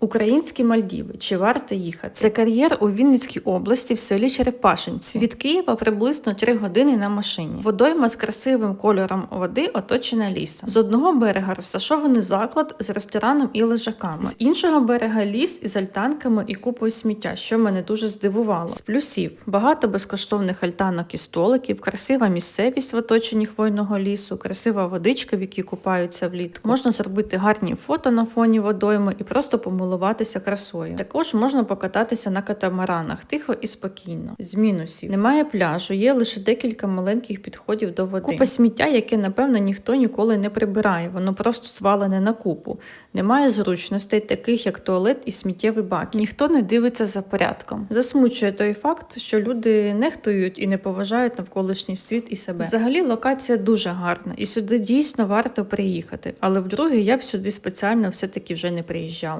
Українські Мальдіви. Чи варто їхати? Це кар'єр у Вінницькій області в селі Черепашинці. Від Києва приблизно 3 години на машині. Водойма з красивим кольором води оточена лісом. З одного берега розташований заклад з рестораном і лежаками. З іншого берега ліс із альтанками і купою сміття, що мене дуже здивувало. З плюсів багато безкоштовних альтанок і столиків, красива місцевість в оточенні хвойного лісу, красива водичка, в якій купаються влітку. Можна зробити гарні фото на фоні водойми і просто помилуватися красою. Також можна покататися на катамаранах тихо і спокійно. З мінусів немає пляжу, є лише декілька маленьких підходів до води. Купа сміття, яке напевно ніхто ніколи не прибирає. Воно просто звалене на купу. Немає зручностей, таких як туалет і сміттєвий бак. Ніхто не дивиться за порядком. Засмучує той факт, що люди нехтують і не поважають навколишній світ і себе. Взагалі локація дуже гарна, і сюди дійсно варто приїхати. Але вдруге я б сюди спеціально все таки вже не приїжджала.